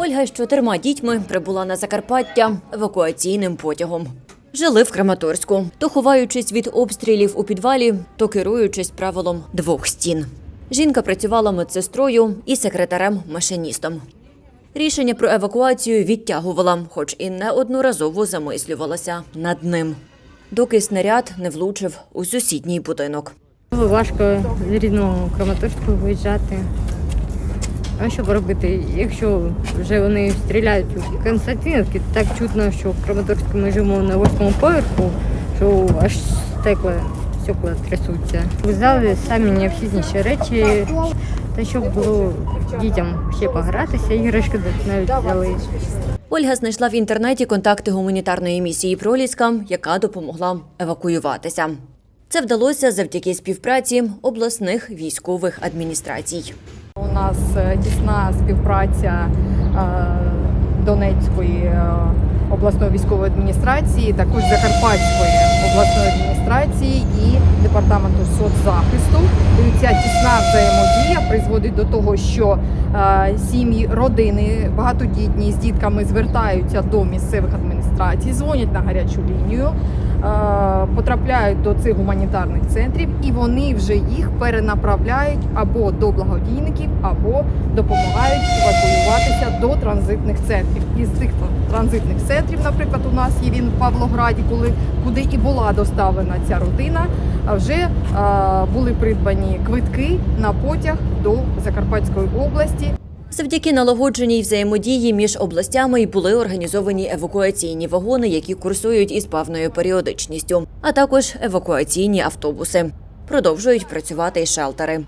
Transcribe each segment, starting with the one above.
Ольга з чотирма дітьми прибула на Закарпаття евакуаційним потягом. Жили в Краматорську, то ховаючись від обстрілів у підвалі, то керуючись правилом двох стін. Жінка працювала медсестрою і секретарем-машиністом. Рішення про евакуацію відтягувала, хоч і неодноразово замислювалася над ним, доки снаряд не влучив у сусідній будинок. Було важко з рідного Краматорську виїжджати. А що робити, якщо вже вони стріляють у Константинівці, так чутно, що в Краматорську ми живемо на восьмому поверху, що аж стекла, стекла трясуться. Взяли самі необхідніші речі, та щоб було дітям ще погратися, іграшки навіть взяли. Ольга знайшла в інтернеті контакти гуманітарної місії Проліска, яка допомогла евакуюватися. Це вдалося завдяки співпраці обласних військових адміністрацій. Нас е, тісна співпраця е, Донецької е, обласної військової адміністрації, також Закарпатської обласної адміністрації і департаменту соцзахисту. І ця тісна взаємодія призводить до того, що сім'ї, родини багатодітні з дітками звертаються до місцевих адміністрацій, дзвонять на гарячу лінію. Потрапляють до цих гуманітарних центрів, і вони вже їх перенаправляють або до благодійників, або допомагають евакуюватися до транзитних центрів. Із цих транзитних центрів, наприклад, у нас є він в Павлограді, коли куди і була доставлена ця родина. Вже були придбані квитки на потяг до Закарпатської області. Завдяки налагодженій взаємодії між областями й були організовані евакуаційні вагони, які курсують із певною періодичністю, а також евакуаційні автобуси. Продовжують працювати й шелтери.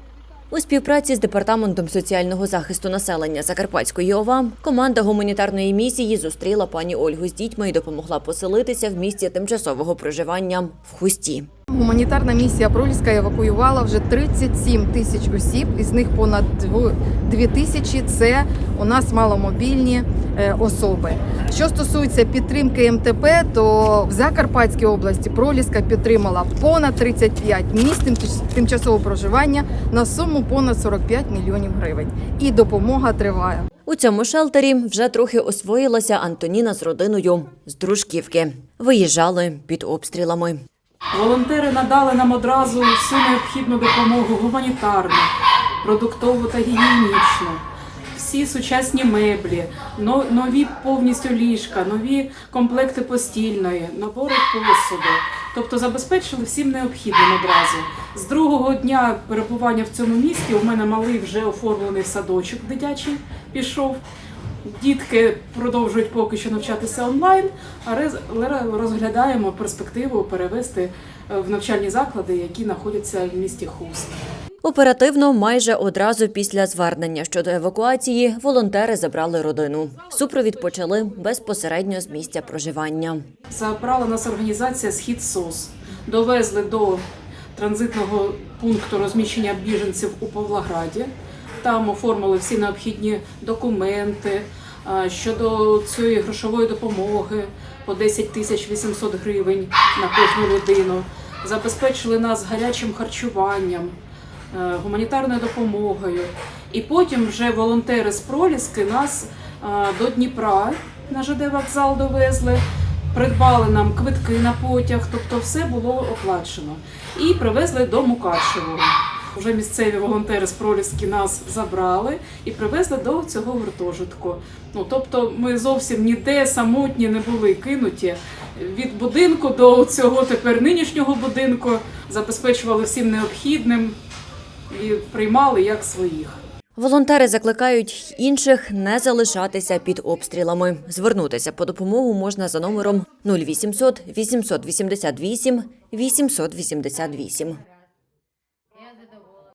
У співпраці з департаментом соціального захисту населення Закарпатської ОВА команда гуманітарної місії зустріла пані Ольгу з дітьми і допомогла поселитися в місті тимчасового проживання в Хусті. Гуманітарна місія Проліска евакуювала вже 37 тисяч осіб, із них понад 2 тисячі це у нас маломобільні е, особи. Що стосується підтримки МТП, то в Закарпатській області Проліска підтримала понад 35 місць тимчас- тимчасового проживання на суму понад 45 мільйонів гривень. І допомога триває. У цьому шелтері вже трохи освоїлася Антоніна з родиною з Дружківки. Виїжджали під обстрілами. Волонтери надали нам одразу всю необхідну допомогу гуманітарну, продуктову та гігієнічну. Всі сучасні меблі, но- нові повністю ліжка, нові комплекти постільної, набори посуду. Тобто забезпечили всім необхідним одразу. З другого дня перебування в цьому місті у мене малий вже оформлений садочок дитячий пішов. Дітки продовжують поки що навчатися онлайн, але розглядаємо перспективу перевести е, в навчальні заклади, які знаходяться в місті Хуст. Оперативно, майже одразу після звернення щодо евакуації, волонтери забрали родину. Супровід почали безпосередньо з місця проживання. Забрала нас організація Схід СОС. Довезли до транзитного пункту розміщення біженців у Павлограді. Там оформили всі необхідні документи щодо цієї грошової допомоги по 10 тисяч 800 гривень на кожну людину. Забезпечили нас гарячим харчуванням, е, гуманітарною допомогою. І потім вже волонтери з Проліски нас е, до Дніпра на ЖД вокзал довезли, придбали нам квитки на потяг, тобто все було оплачено. І привезли до Мукачевого. Вже місцеві волонтери з Проліски нас забрали і привезли до цього гуртожитку. Ну тобто ми зовсім ніде самотні не були кинуті. Від будинку до цього тепер нинішнього будинку забезпечували всім необхідним і приймали як своїх. Волонтери закликають інших не залишатися під обстрілами. Звернутися по допомогу можна за номером 0800 888 888.